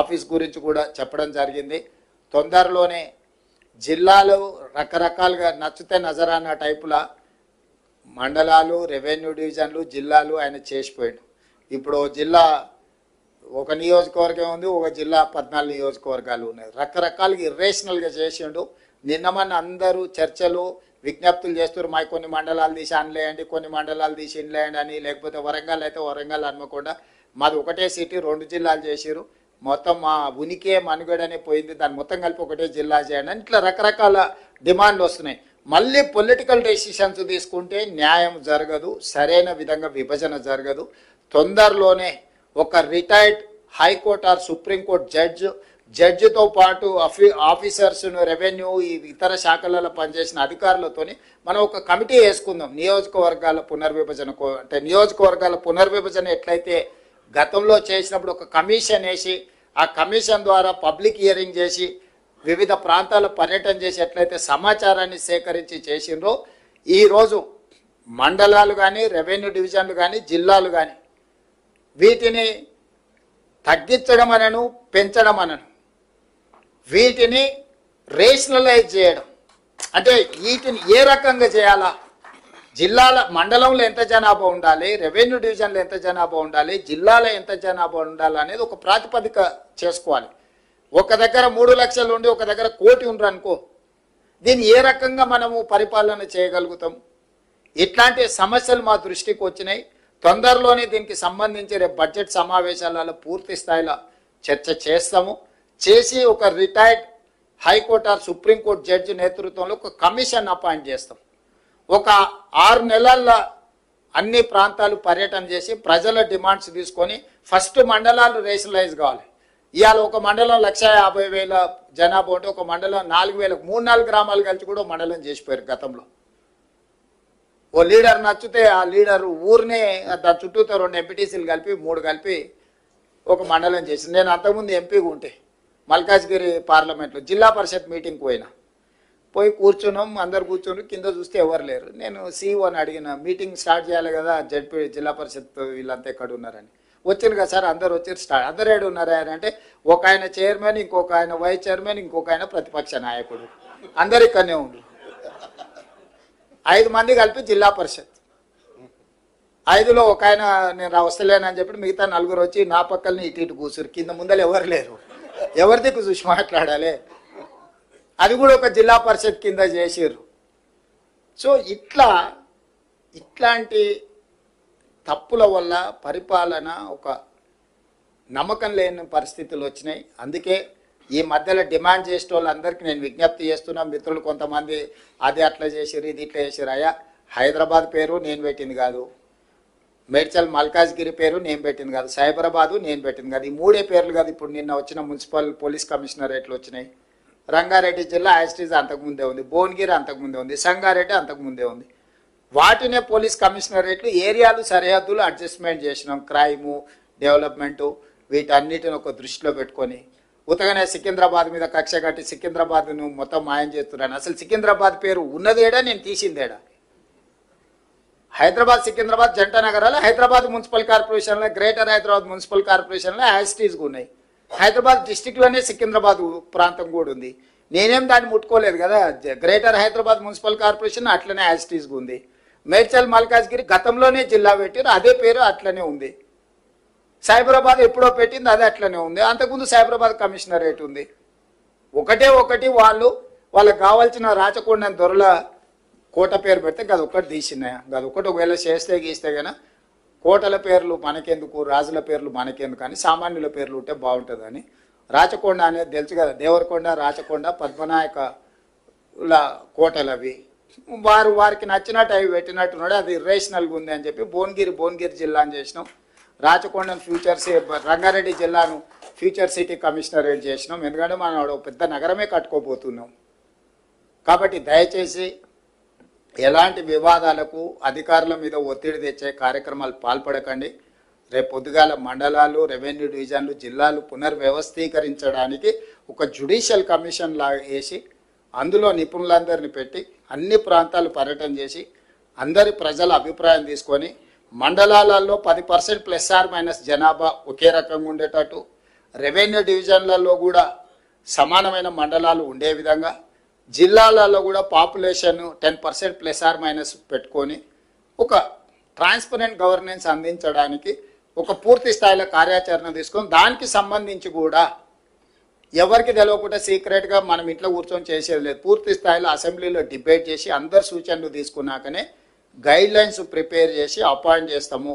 Office గురించి కూడా చెప్పడం జరిగింది. తొందరలోనే జిల్లాలు రకరకాలుగా నచ్చితే నజరాన్న టైపులా మండలాలు రెవెన్యూ డివిజన్లు జిల్లాలు ఆయన చేసిపోయాడు. ఇప్పుడు జిల్లా ఒక నియోజకవర్గం ఉంది ఒక జిల్లా పద్నాలుగు నియోజకవర్గాలు ఉన్నాయి. రకరకాలుగా ఇర్రేషనల్గా చేసిండు. నిన్న మన అందరూ చర్చలు విజ్ఞప్తులు చేస్తారు మా కొన్ని మండలాలు తీసి అనలేయండి కొన్ని మండలాలు తీసి ఇన్లేయండి అని లేకపోతే వరంగల్ అయితే వరంగల్ అనుకోకుండా మాది ఒకటే సిటీ రెండు జిల్లాలు చేసిరు మొత్తం మా ఉనికే మనుగడనే పోయింది. దాన్ని మొత్తం కలిపి ఒకటే జిల్లా చేయండి అని ఇట్లా రకరకాల డిమాండ్లు వస్తున్నాయి. మళ్ళీ పొలిటికల్ డెసిషన్స్ తీసుకుంటే న్యాయం జరగదు సరైన విధంగా విభజన జరగదు. తొందరలోనే ఒక retired high court or supreme court judge జడ్జితో పాటు అఫీ ఆఫీసర్స్ను రెవెన్యూ ఈ ఇతర శాఖలలో పనిచేసిన అధికారులతోని మనం ఒక కమిటీ వేసుకుందాం. నియోజకవర్గాల పునర్విభజన కో- అంటే నియోజకవర్గాల పునర్విభజన ఎట్లయితే గతంలో చేసినప్పుడు ఒక కమిషన్ వేసి ఆ కమిషన్ ద్వారా పబ్లిక్ హియరింగ్ చేసి వివిధ ప్రాంతాల పర్యటన చేసి ఎట్లయితే సమాచారాన్ని సేకరించి చేసిండ్రో ఈరోజు మండలాలు కానీ రెవెన్యూ డివిజన్లు కానీ జిల్లాలు కానీ వీటిని తగ్గించడం అనను పెంచడం అనను వీటిని రేషనలైజ్ చేయడం. అంటే వీటిని ఏ రకంగా చేయాలా? జిల్లాల మండలంలో ఎంత జనాభా ఉండాలి రెవెన్యూ డివిజన్లో ఎంత జనాభా ఉండాలి జిల్లాలో ఎంత జనాభా ఉండాలి అనేది ఒక ప్రాతిపదిక చేసుకోవాలి. ఒక దగ్గర మూడు లక్షలు ఉండి ఒక దగ్గర కోటి ఉండరు అనుకో దీన్ని ఏ రకంగా మనము పరిపాలన చేయగలుగుతాం? ఇట్లాంటి సమస్యలు మా దృష్టికి వచ్చినాయి. తొందరలోనే దీనికి సంబంధించి రేపు బడ్జెట్ సమావేశాలలో పూర్తి స్థాయిలో చర్చ చేస్తాము. చేసి ఒక retired high court or supreme court judge నేతృత్వంలో ఒక కమిషన్ అపాయింట్ చేస్తాం. ఒక ఆరు నెలల్లో అన్ని ప్రాంతాలు పర్యటన చేసి ప్రజల డిమాండ్స్ తీసుకొని ఫస్ట్ మండలాలు రేషనలైజ్ కావాలి. ఇవాళ ఒక మండలం లక్ష యాభై వేల జనాభా ఉంటే ఒక మండలం నాలుగు వేల మూడు నాలుగు గ్రామాలు కలిసి కూడా మండలం చేసిపోయారు గతంలో. ఓ లీడర్ నచ్చితే ఆ లీడర్ ఊరినే దాని చుట్టూతో రెండు ఎంపీటీసీలు కలిపి మూడు కలిపి ఒక మండలం చేసింది. నేను అంతకుముందు ఎంపీగా ఉంటే మల్కాజ్గిరి పార్లమెంట్లో జిల్లా పరిషత్ మీటింగ్కి పోయినా. పోయి కూర్చున్నాం అందరు కూర్చుని కింద చూస్తే ఎవరు లేరు. నేను సీఈఓని అడిగిన మీటింగ్ స్టార్ట్ చేయాలి కదా జడ్పీ జిల్లా పరిషత్ వీళ్ళంతా ఎక్కడ ఉన్నారని వచ్చారు కదా సార్ అందరు వచ్చారు స్టార్ట్ అందరు ఏడు ఉన్నారు ఆయన అంటే ఒక ఆయన చైర్మన్ ఇంకొక ఆయన వైస్ చైర్మన్ ఇంకొక ఆయన ప్రతిపక్ష నాయకుడు. అందరు ఇక్కడనే ఉండు. ఐదు మంది కలిపి జిల్లా పరిషత్. ఐదులో ఒక ఆయన నేను వస్తలేనని చెప్పి మిగతా నలుగురు వచ్చి నా పక్కల్ని ఇటు ఇటు కూర్చురు కింద ముందర ఎవరు లేరు. ఎవరి దిక్కు చూసి మాట్లాడాలి? అది కూడా ఒక జిల్లా పరిషత్ కింద చేసిర్రు. సో ఇట్లా ఇట్లాంటి తప్పుల వల్ల పరిపాలన ఒక నమ్మకం లేని పరిస్థితులు వచ్చినాయి. అందుకే ఈ మధ్యలో డిమాండ్ చేసే వాళ్ళందరికీ నేను విజ్ఞప్తి చేస్తున్నా మిత్రులు కొంతమంది అది అట్లా చేసిర్రు ఇది ఇట్లా చేసిర్రు. అయ్యా హైదరాబాద్ పేరు నేను పెట్టింది కాదు. మేడ్చల్ మల్కాజ్గిరి పేరు నేను పెట్టింది కాదు. సైబరాబాదు నేను పెట్టింది కాదు. ఈ మూడే పేర్లు కాదు ఇప్పుడు నిన్న వచ్చిన మున్సిపల్ పోలీస్ కమిషనరేట్లు వచ్చినాయి. రంగారెడ్డి జిల్లా యాస్టీజ్ అంతకుముందే ఉంది భువనగిరి అంతకుముందే ఉంది సంగారెడ్డి అంతకుముందే ఉంది. వాటినే పోలీస్ కమిషనరేట్లు ఏరియాలు సరిహద్దులు అడ్జస్ట్మెంట్ చేసినాం క్రైము డెవలప్మెంటు వీటన్నిటిని ఒక దృష్టిలో పెట్టుకొని. ఉతగానే సికింద్రాబాద్ మీద కక్ష కట్టి సికింద్రాబాద్ను మొత్తం మాయం చేస్తున్నాను అసలు సికింద్రాబాద్ పేరు ఉన్నదేడా నేను తీసిందేడా? హైదరాబాద్ సికింద్రాబాద్ జంట నగరాలు హైదరాబాద్ మున్సిపల్ కార్పొరేషన్లో గ్రేటర్ హైదరాబాద్ మున్సిపల్ కార్పొరేషన్లో యాసిటీస్గా ఉన్నాయి. హైదరాబాద్ డిస్టిక్లోనే సికింద్రాబాద్ ప్రాంతం కూడా ఉంది. నేనేం దాన్ని ముట్టుకోలేదు కదా. గ్రేటర్ హైదరాబాద్ మున్సిపల్ కార్పొరేషన్ అట్లనే యాజిటీస్గా ఉంది. మేడ్చల్ మల్కాజ్గిరి గతంలోనే జిల్లా పెట్టారు. అదే పేరు అట్లనే ఉంది. సైబరాబాద్ ఎప్పుడో పెట్టింది అదే అట్లనే ఉంది. అంతకుముందు సైబరాబాద్ కమిషనరేట్ ఉంది. ఒకటే ఒకటి వాళ్ళు వాళ్ళకి కావాల్సిన రాచకొండ దొరల కోట పేరు పెడితే గది ఒక్కటి తీసినాయి గది ఒకటి ఒకవేళ చేస్తే గీస్తే కానీ కోటల పేర్లు మనకెందుకు రాజుల పేర్లు మనకెందుకు కానీ సామాన్యుల పేర్లు ఉంటే బాగుంటుందని. రాచకొండ అనేది తెలుసు కదా దేవరకొండ రాచకొండ పద్మనాయక కోటలు అవి వారు వారికి నచ్చినట్టు అవి పెట్టినట్టున్నాడు అది ఇర్రేషనల్గా ఉంది అని చెప్పి భువనగిరి భువనగిరి జిల్లా అని చేసినాం. రాచకొండను ఫ్యూచర్ రంగారెడ్డి జిల్లాను ఫ్యూచర్ సిటీ కమిషనరేట్ చేసినాం. ఎందుకంటే మనం ఒక పెద్ద నగరమే కట్టుకోబోతున్నాం. కాబట్టి దయచేసి ఎలాంటి వివాదాలకు అధికారుల మీద ఒత్తిడి తెచ్చే కార్యక్రమాలు పాల్పడకండి. రేపు పొద్దుగాల మండలాలు రెవెన్యూ డివిజన్లు జిల్లాలు పునర్వ్యవస్థీకరించడానికి ఒక జుడిషియల్ కమిషన్ లాగా వేసి అందులో నిపుణులందరిని పెట్టి అన్ని ప్రాంతాలు పర్యటన చేసి అందరి ప్రజల అభిప్రాయం తీసుకొని మండలాలలో పది పర్సెంట్ ప్లస్ ఆర్ మైనస్ జనాభా ఒకే రకంగా ఉండేటట్టు రెవెన్యూ డివిజన్లలో కూడా సమానమైన మండలాలు ఉండే విధంగా జిల్లాలలో కూడా population ten percent plus or minus పెట్టుకొని ఒక ట్రాన్స్పరెంట్ గవర్నెన్స్ అందించడానికి ఒక పూర్తి స్థాయిలో కార్యాచరణ తీసుకొని దానికి సంబంధించి కూడా ఎవరికి తెలవకుండా సీక్రెట్గా మనం ఇంట్లో కూర్చొని చేసేది లేదు. పూర్తి స్థాయిలో అసెంబ్లీలో డిబేట్ చేసి అందరు సూచనలు తీసుకున్నాకనే గైడ్ లైన్స్ ప్రిపేర్ చేసి అపాయింట్ చేస్తాము.